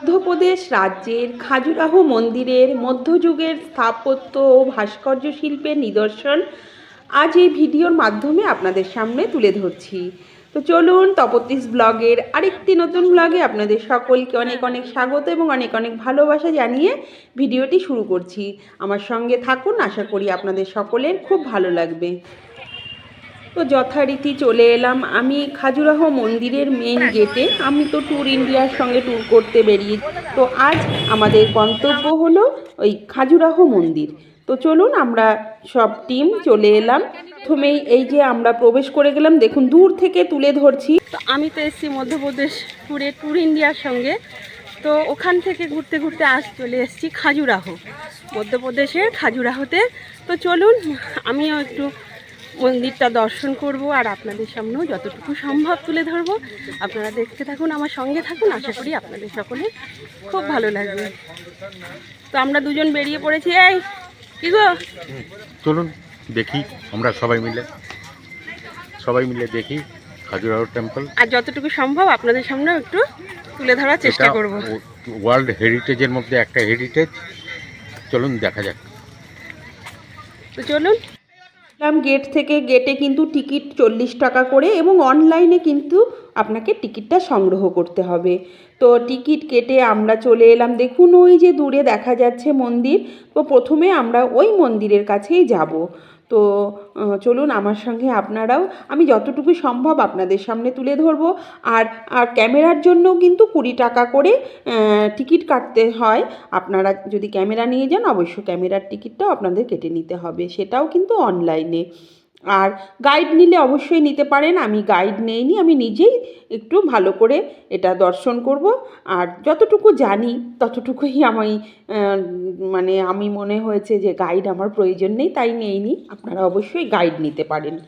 মধ্যপ্রদেশ রাজ্যের খাজুরাহো মন্দিরের মধ্যযুগের স্থাপত্য ও ভাস্কর্য শিল্পের নিদর্শন আজ এই ভিডিওর মাধ্যমে আপনাদের সামনে তুলে ধরছি। তো চলুন তপতিস ব্লগের আরেকটি নতুন ব্লগে আপনাদের সকলকে অনেক অনেক স্বাগত এবং অনেক অনেক ভালোবাসা জানিয়ে ভিডিওটি শুরু করছি। আমার সঙ্গে থাকুন, আশা করি আপনাদের সকলের খুব ভালো লাগবে। তো যথারীতি চলে এলাম। আমি খাজুরাহো মন্দিরের মেন গেটে আমি তো ট্যুর ইন্ডিয়ার সঙ্গে ট্যুর করতে বেরিয়ে তো আজ আমাদের গন্তব্য হলো ওই খাজুরাহো মন্দির। তো চলুন আমরা সব টিম চলে এলাম। প্রথমেই এই যে আমরা প্রবেশ করে গেলাম, দেখুন দূর থেকে তুলে ধরছি। তো আমি তো এসেছি মধ্যপ্রদেশ ট্যুরে ট্যুর ইন্ডিয়ার সঙ্গে। তো ওখান থেকে ঘুরতে ঘুরতে আজ চলে এসেছি খাজুরাহো। মধ্যপ্রদেশের খাজুরাহোতে। তো চলুন, আমিও একটু মন্দিরটা দর্শন করব আর আপনাদের সামনেও যতটুকু সম্ভব তুলে ধরবো। আপনারা দেখতে থাকুন আমার সঙ্গে থাকুন আশা করি আপনাদের সকলে খুব ভালো লাগবে। তো আমরা দুজন বেরিয়ে পড়েছি। এই কি গো? চলুন দেখি আমরা সবাই মিলে। সবাই মিলে দেখি খাজুরাহো টেম্পল আর যতটুকু সম্ভব আপনাদের সামনেও একটু তুলে ধরার চেষ্টা করব। ওয়ার্ল্ড হেরিটেজের মধ্যে একটা হেরিটেজ চলুন দেখা যাক। তো চলুন গেট থেকে গেটে কিন্তু টিকিট চল্লিশ টাকা করে এবং অনলাইনে কিন্তু আপনাকে টিকিটটা সংগ্রহ করতে হবে। তো টিকিট কেটে আমরা চলে এলাম। দেখুন ওই যে দূরে দেখা যাচ্ছে মন্দির। তো প্রথমে আমরা ওই মন্দিরের কাছেই যাব। তো চলুন আমার সঙ্গে আপনারাও, আমি যতটুকু সম্ভব আপনাদের সামনে তুলে ধরবো। আর আর ক্যামেরার জন্যও কিন্তু কুড়ি টাকা করে টিকিট কাটতে হয়। আপনারা যদি ক্যামেরা নিয়ে যান অবশ্য ক্যামেরার টিকিটটাও আপনাদের কেটে নিতে হবে। সেটাও কিন্তু অনলাইনে। আর গাইড নিলে অবশ্যই নিতে পারেন। আমি গাইড নেইনি, আমি নিজেই একটু ভালো করে এটা দর্শন করব। আর যতটুকু জানি, ততটুকুই আমি মানে আমি মনে হয়েছে যে গাইড আমার প্রয়োজন নেই, তাই নেইনি। আপনারা অবশ্যই গাইড নিতে পারেন।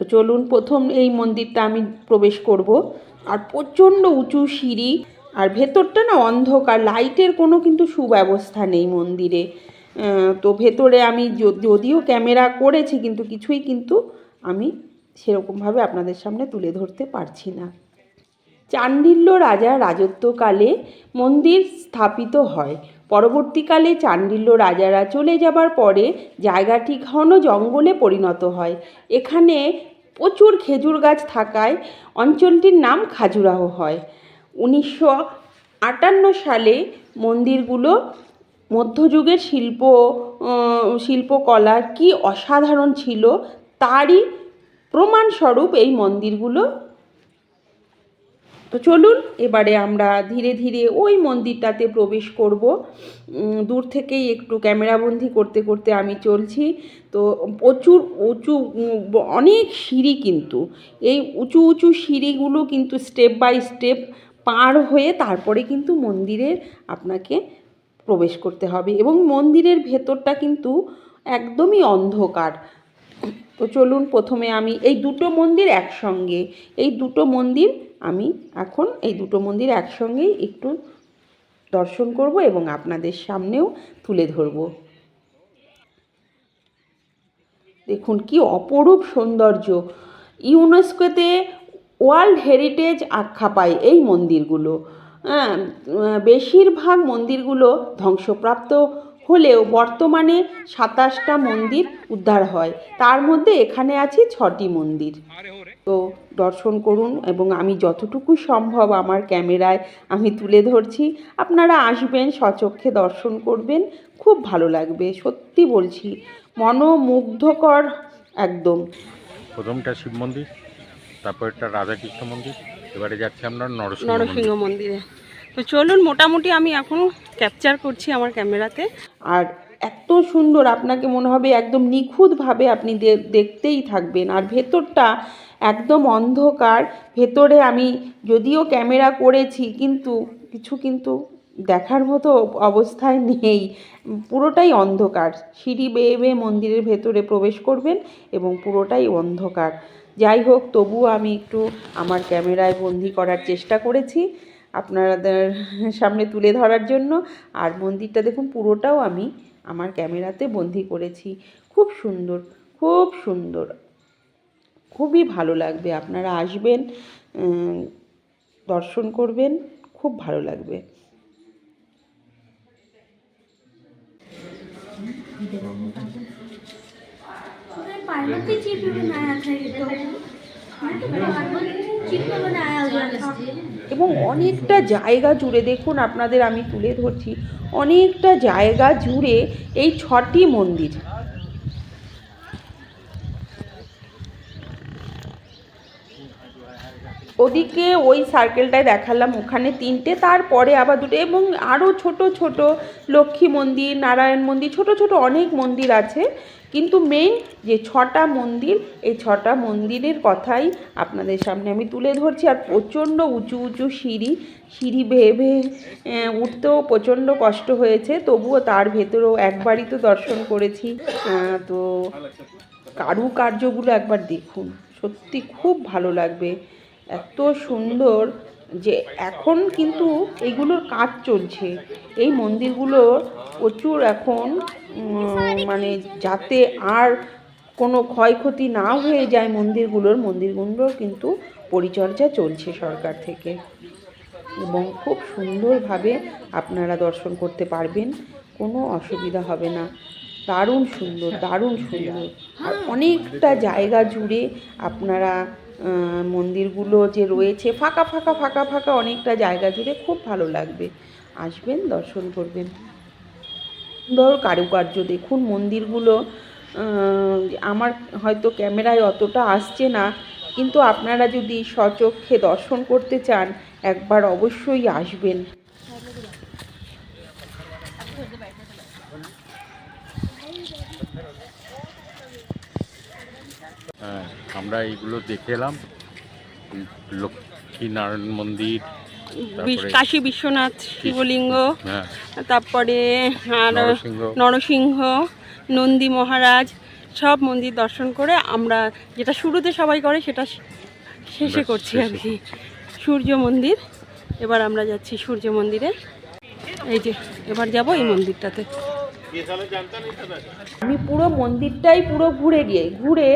তো চলুন, প্রথম এই মন্দিরটা আমি প্রবেশ করব। আর প্রচণ্ড উঁচু সিঁড়ি, আর ভেতরটা না অন্ধকার লাইটের কোনো কিন্তু সুব্যবস্থা নেই মন্দিরে। তো ভেতরে আমি যদিও ক্যামেরা করেছি, কিন্তু কিছুই কিন্তু আমি সেরকমভাবে আপনাদের সামনে তুলে ধরতে পারছি না। চান্ডিল্য রাজার রাজত্বকালে মন্দির স্থাপিত হয়। পরবর্তীকালে চান্ডিল্য রাজারা চলে যাবার পরে জায়গাটি ঘন জঙ্গলে পরিণত হয়। এখানে প্রচুর খেজুর গাছ থাকায় অঞ্চলটির নাম খাজুরাহো হয়। উনিশশো আটান্ন সালে মন্দিরগুলো মধ্যযুগের শিল্প শিল্পকলার কি অসাধারণ ছিল তারই প্রমাণস্বরূপ এই মন্দিরগুলো। তো চলুন, এবারে আমরা ধীরে ধীরে ওই মন্দিরটাতে প্রবেশ করব। দূর থেকেই একটু ক্যামেরাবন্দি করতে করতে আমি চলছি। তো প্রচুর উঁচু অনেক সিঁড়ি কিন্তু। এই উঁচু উঁচু সিঁড়িগুলো কিন্তু স্টেপ বাই স্টেপ পার হয়ে তারপরে কিন্তু মন্দিরের আপনাকে প্রবেশ করতে হবে এবং মন্দিরের ভেতরটা কিন্তু একদমই অন্ধকার। তো চলুন প্রথমে আমি এই দুটো মন্দির একসঙ্গে, এই দুটো মন্দির আমি এখন এই দুটো মন্দির একসঙ্গেই একটু দর্শন করব এবং আপনাদের সামনেও তুলে ধরব। দেখুন কি অপরূপ সৌন্দর্য। ইউনেস্কোতে ওয়ার্ল্ড হেরিটেজ আখ্যা পায় এই মন্দিরগুলো। বেশিরভাগ মন্দিরগুলো ধ্বংসপ্রাপ্ত হলেও বর্তমানে সাতাশটা মন্দির উদ্ধার হয়। তার মধ্যে এখানে আছে ছটি মন্দির। তো দর্শন করুন এবং আমি যতটুকু সম্ভব আমার ক্যামেরায় আমি তুলে ধরছি। আপনারা আসবেন, সচক্ষে দর্শন করবেন, খুব ভালো লাগবে, সত্যি বলছি। মনোমুগ্ধকর একদম। প্রথমটা শিব মন্দির তারপরটা রাধাকৃষ্ণ মন্দির। এবারে যাচ্ছি আমরা নরসিংহ মন্দিরে। তো চলুন মোটামুটি আমি এখন ক্যাপচার করছি আমার ক্যামেরাতে আর এত সুন্দর আপনাকে মনে হবে একদম নিখুঁতভাবে আপনি দেখতেই থাকবেন। আর ভেতরটা একদম অন্ধকার। ভেতরে আমি যদিও ক্যামেরা করেছি কিন্তু কিছু কিন্তু দেখার মতো অবস্থায় নেই। পুরোটাই অন্ধকার। সিঁড়ি বেয়ে বেয়ে মন্দিরের ভেতরে প্রবেশ করবেন এবং পুরোটাই অন্ধকার। যাই হোক, তবুও আমি একটু আমার ক্যামেরায় বন্দি করার চেষ্টা করেছি আপনাদের সামনে তুলে ধরার জন্য। আর মন্দিরটা দেখুন, পুরোটাও আমি আমার ক্যামেরাতে বন্দি করেছি। খুব সুন্দর খুব সুন্দর। খুবই ভালো লাগবে, আপনারা আসবেন দর্শন করবেন, খুব ভালো লাগবে। पार्वती की चीफ भी बनाया था ये तो मैं तो पार्वती चीफ में बनाया हुआ था এবং অনেকটা জায়গা জুড়ে দেখুন আপনাদের আমি তুলে ধরছি অনেকটা জায়গা জুড়ে এই ছটি মন্দির ওদিকে ওই সার্কেলটায় দেখালাম ওখানে তিনটে তারপরে আবার দুটো এবং আরও ছোট ছোট লক্ষ্মী মন্দির নারায়ণ মন্দির ছোট ছোট অনেক মন্দির আছে কিন্তু মেইন যে ছটা মন্দির, এই ছটা মন্দিরের কথাই আপনাদের সামনে আমি তুলে ধরছি। আর প্রচণ্ড উঁচু উঁচু সিঁড়ি সিঁড়ি বেয়ে বেয়ে উঠতেও প্রচণ্ড কষ্ট হয়েছে। তবুও তার ভেতরেও একবারই তো দর্শন করেছি। তো কারুকার্যগুলো একবার দেখুন। সত্যি খুব ভালো লাগবে। এত সুন্দর যে এখন কিন্তু এইগুলোর কাজ চলছে। এই মন্দিরগুলোর প্রচুর এখন মানে যাতে আর কোনো ক্ষয়ক্ষতি না হয়ে যায় মন্দিরগুলোর মন্দিরগুলোর কিন্তু পরিচর্যা চলছে সরকার থেকে। এবং খুব সুন্দরভাবে আপনারা দর্শন করতে পারবেন, কোনো অসুবিধা হবে না। দারুণ সুন্দর দারুণ সুন্দর। আর অনেকটা জায়গা জুড়ে আপনারা মন্দিরগুলো যে রয়েছে, ফাঁকা ফাঁকা ফাঁকা ফাঁকা অনেকটা জায়গা জুড়ে খুব ভালো লাগবে। আসবেন, দর্শন করবেন। সুন্দর কারুকার্য দেখুন, মন্দিরগুলো আমার হয়তো ক্যামেরায় অতটা আসছে না, কিন্তু আপনারা যদি সচক্ষে দর্শন করতে চান, একবার অবশ্যই আসবেন। হ্যাঁ। আমরা এইগুলো দেখে এলাম। লক্ষ্মী নারায়ণ মন্দির কাশী বিশ্বনাথ শিবলিঙ্গ হ্যাঁ। তারপরে আর নরসিংহ। নন্দী মহারাজ সব মন্দির দর্শন করে আমরা যেটা শুরুতে সবাই করে সেটা শেষে করছি আর কি। সূর্য মন্দির এবার আমরা যাচ্ছি সূর্য মন্দিরে। এই যে এবার যাব এই মন্দিরটাতে। আমি পুরো মন্দিরটাই পুরো ঘুরে গিয়ে, ঘুরে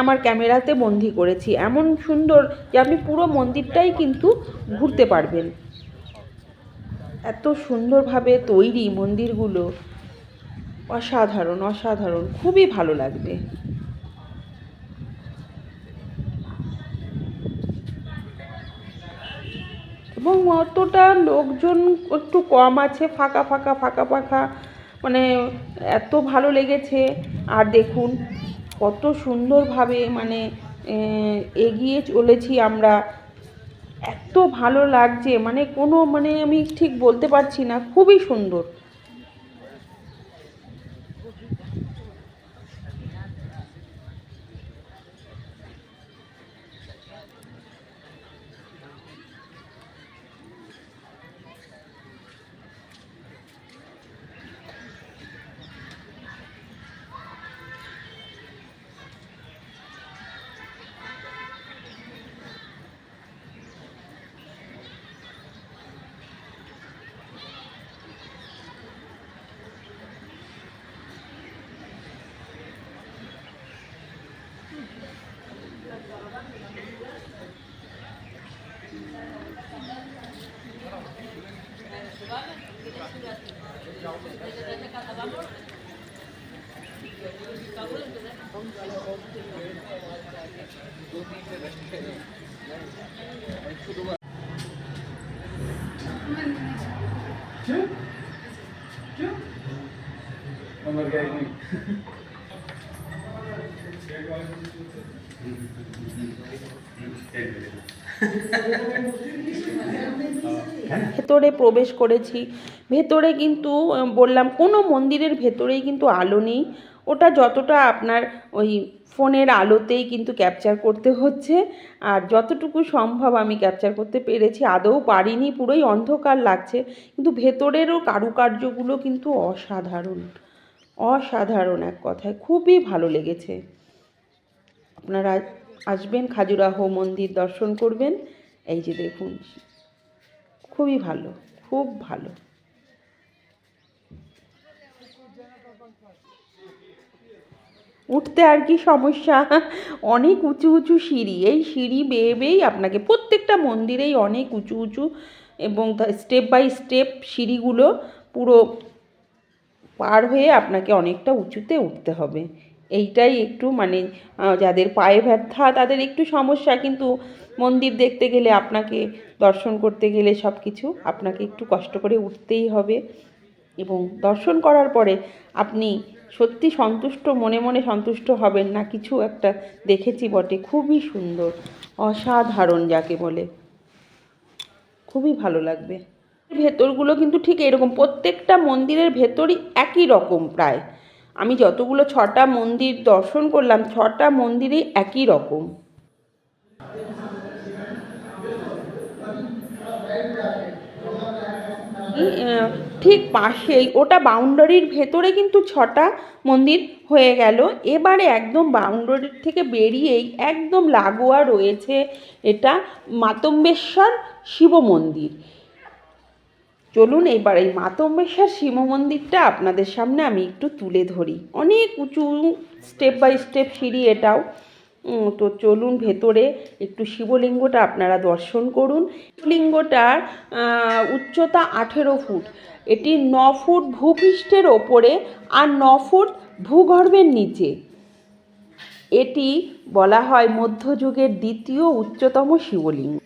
আমার ক্যামেরাতে বন্দি করেছি। এমন সুন্দর যে আপনি পুরো মন্দিরটাই কিন্তু ঘুরতে পারবেন। এত সুন্দরভাবে তৈরি মন্দিরগুলো। অসাধারণ অসাধারণ, খুবই ভালো লাগবে। এবং অতটা লোকজন একটু কম আছে, ফাঁকা ফাঁকা ফাঁকা ফাঁকা। মানে এত ভালো লেগেছে। আর দেখুন, কত সুন্দরভাবে মানে এগিয়ে চলেছি আমরা। এত ভালো লাগছে মানে কোনো মানে আমি ঠিক বলতে পারছি না, খুবই সুন্দর। Kim? Kim? Onlar gelmiyor. ভেতরে প্রবেশ করেছি। ভেতরে কিন্তু বললাম, কোনো মন্দিরের ভেতরেই কিন্তু আলো নেই। ওটা যতটা আপনার ওই ফোনের আলোতেই কিন্তু ক্যাপচার করতে হচ্ছে। আর যতটুকু সম্ভব আমি ক্যাপচার করতে পেরেছি। আদৌ পারিনি, পুরোই অন্ধকার লাগছে। কিন্তু ভেতরেরও কারুকার্যগুলো কিন্তু অসাধারণ। অসাধারণ এক কথায়। খুবই ভালো লেগেছে। আপনারা আসবেন, খাজুরাহো মন্দির দর্শন করবেন। এই যে দেখুন, খুবই ভালো, খুব ভালো। উঠতে আর কি সমস্যা? অনেক উঁচু উঁচু সিঁড়ি, এই সিঁড়ি বেয়ে বেয়েই আপনাকে প্রত্যেকটা মন্দিরেই অনেক উঁচু উঁচু এবং স্টেপ বাই স্টেপ সিঁড়িগুলো পুরো পার হয়ে আপনাকে অনেকটা উঁচুতে উঠতে হবে। এইটাই একটু মানে যাদের পায়ে ব্যথা, তাদের একটু সমস্যা। কিন্তু মন্দির দেখতে গেলে, আপনাকে দর্শন করতে গেলে সব কিছু আপনাকে একটু কষ্ট করে উঠতেই হবে। এবং দর্শন করার পরে আপনি সত্যি সন্তুষ্ট, মনে মনে সন্তুষ্ট হবেন না। কিছু একটা দেখেছি বটে, খুবই সুন্দর, অসাধারণ যাকে বলে। খুবই ভালো লাগবে। ভেতরগুলো কিন্তু ঠিক এরকম, প্রত্যেকটা মন্দিরের ভেতরই একই রকম প্রায়। আমি যতগুলো ছটা মন্দির দর্শন করলাম, ছটা মন্দিরই একই রকম। ঠিক পাশেই, ওটা বাউন্ডারির ভেতরে কিন্তু ছটা মন্দির হয়ে গেল। এবারে একদম বাউন্ডারির থেকে বেরিয়েই একদম লাগোয়া রয়েছে এটা মাতম্বেশ্বর শিব মন্দির। চলুন এবার এই মাতম্বেশ্বর শিব মন্দিরটা আপনাদের সামনে আমি একটু তুলে ধরি। অনেক উঁচু স্টেপ বাই স্টেপ সিঁড়ি এটাও। তো চলুন ভেতরে একটু শিবলিঙ্গটা আপনারা দর্শন করুন। শিবলিঙ্গটার উচ্চতা আঠেরো ফুট। এটি ন ফুট ভূপৃষ্ঠের ওপরে আর ন ফুট ভূগর্ভের নিচে। এটি বলা হয় মধ্যযুগের দ্বিতীয় উচ্চতম শিবলিঙ্গ।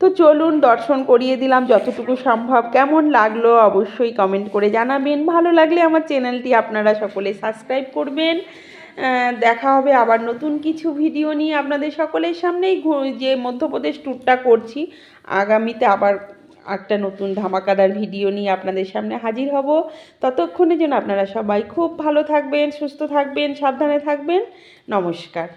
তো চলুন দর্শন করিয়ে দিলাম যতটুকু সম্ভব। কেমন লাগল অবশ্যই কমেন্ট করে জানাবেন। ভালো লাগলে আমার চ্যানেলটি আপনারা সকলে সাবস্ক্রাইব করবেন। দেখা হবে আবার নতুন কিছু ভিডিও নিয়ে আপনাদের সকলের সামনেই। যে মধ্যপ্রদেশ ট্যুরটা করছি, আগামীতে আবার একটা নতুন ধামাকাদার ভিডিও নিয়ে আপনাদের সামনে হাজির হব। ততক্ষণের যেন আপনারা সবাই খুব ভালো থাকবেন, সুস্থ থাকবেন, সাবধানে থাকবেন। নমস্কার।